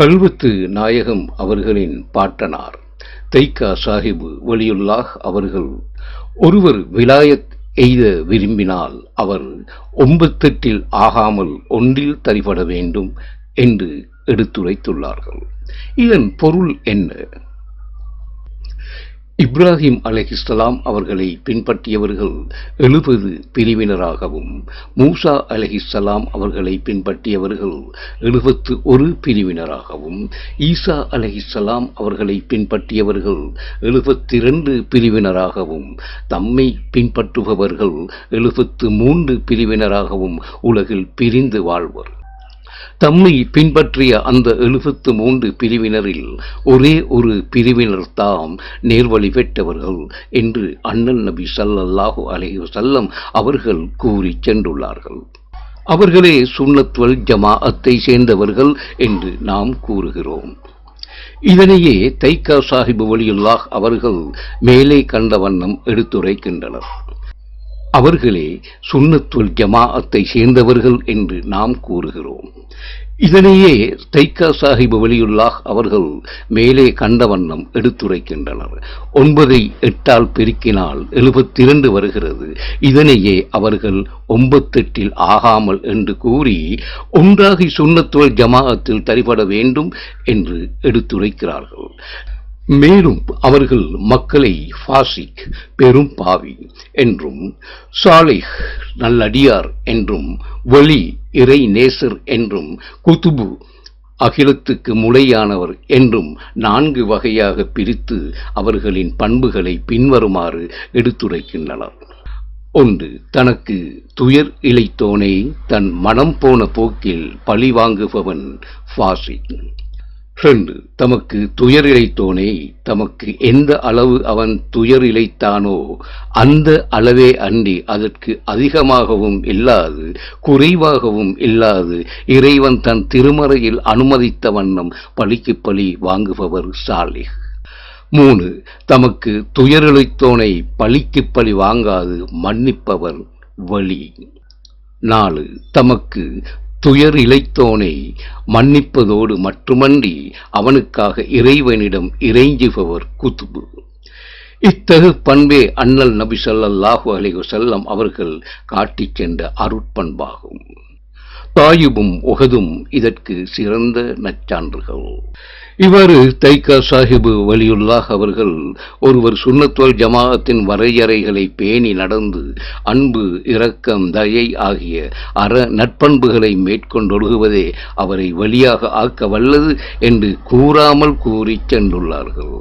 கல்வத்து நாயகம் அவர்களின் பாட்டனார். தைக்கா சாஹிபு வலியுல்லாஹ் அவர்கள் ஒருவர் விலாயத் எய்த விரும்பினால் அவர் ஒன்பத்தெட்டில் ஆகாமல் ஒன்றில் தரிபட வேண்டும் என்று எடுத்துரைத்துள்ளார்கள். இதன் பொருள் என்ன? இப்ராஹிம் அலஹிஸ்லாம் அவர்களை பின்பற்றியவர்கள் எழுபது பிரிவினராகவும் மூசா அலஹிஸ்லாம் அவர்களை பின்பற்றியவர்கள் எழுபத்து ஒரு பிரிவினராகவும் ஈசா அலஹிஸ்லாம் அவர்களை பின்பற்றியவர்கள் எழுபத்தி இரண்டு பிரிவினராகவும் தம்மை பின்பற்றுபவர்கள் எழுபத்து மூன்று பிரிவினராகவும் உலகில் பிரிந்து வாழ்வர். தம்மை பின்பற்றிய அந்த எழுபத்து மூன்று பிரிவினரில் ஒரே ஒரு பிரிவினர் தாம் நேர்வழி பெற்றவர்கள் என்று அண்ணன் நபி சல்லல்லாஹு அலைஹி செல்லம் அவர்கள் கூறி சென்றுள்ளார்கள். அவர்களே சுண்ணத்வல் ஜமாஅத்தை சேர்ந்தவர்கள் என்று நாம் கூறுகிறோம். இதனையே தைக்கா சாஹிபு வலியுல்லாஹ் அவர்கள் மேலே கண்ட வண்ணம் எடுத்துரைக்கின்றனர். அவர்களே சுண்ணத்துல் ஜமாஅத்தை சேர்ந்தவர்கள் என்று நாம் கூறுகிறோம். இதனையே தைக்கா சாஹிப் வலியுல்லாஹ் அவர்கள் மேலே கண்ட வண்ணம் எடுத்துரைக்கின்றனர். ஒன்பதை எட்டால் பெருக்கினால் எழுபத்தி இரண்டு வருகிறது. இதனையே அவர்கள் ஒன்பத்தெட்டில் ஆகாமல் என்று கூறி ஒன்றாகி சுண்ணத்துவல் ஜமாஅத்தில் தரிபட வேண்டும் என்று எடுத்துரைக்கிறார்கள். மேலும் அவர்கள் மக்களை ஃபாசிக் பெரும் பாவி என்றும் சாலிஹ் நல்லடியார் என்றும் வலி இறை நேசர் என்றும் குதுபு அகிலத்துக்கு முளையானவர் என்றும் நான்கு வகையாக பிரித்து அவர்களின் பண்புகளை பின்வருமாறு எடுத்துரைக்கின்றனர். ஒன்று தனக்கு துயர் இழைத்தோனே தன் மனம் போன போக்கில் பழி வாங்குபவன் ஃபாசிக். ரெண்டு தமக்கு துயர் இழைத்தோனே தமக்கு எந்த அளவு அவன் துயர் இழைத்தானோ அந்த அளவே அன்றி அதற்கு அதிகமாகவும் இல்லாது குறைவாகவும் இல்லாது இறைவன் தன் திருமறையில் அனுமதித்த வண்ணம் பழிக்கு பழி வாங்குபவர் சாலிஹ். மூணு தமக்கு துயரிழைத்தோனை பழிக்கு பழி வாங்காது மன்னிப்பவர் வழி. நாலு தமக்கு துயர் இழைத்தோனை மன்னிப்பதோடு மட்டுமன்றி அவனுக்காக இறைவனிடம் இறைஞ்சுபவர் குத்துபு. இத்தகு பண்பே அண்ணல் நபி சொல்லல்லாஹு அலைஹி செல்லம் அவர்கள் காட்டிச் சென்ற அருட்பண்பாகும். தாயுபும் உகதும் இதற்கு சிறந்த நச்சான்றுகள் இவ்வாறு தைக்கா சாஹிபு வலியுல்லாஹ் அவர்கள் ஒருவர் சுண்ணத்தோல் ஜமாஅத்தின் வரையறைகளை பேணி நடந்து அன்பு இரக்கம் தயை ஆகிய அற நட்பண்புகளை மேற்கொண்டொழுகுவதே அவரை வழியாக ஆக்க வல்லது என்று கூறாமல் கூறிச் சென்றுள்ளார்கள்.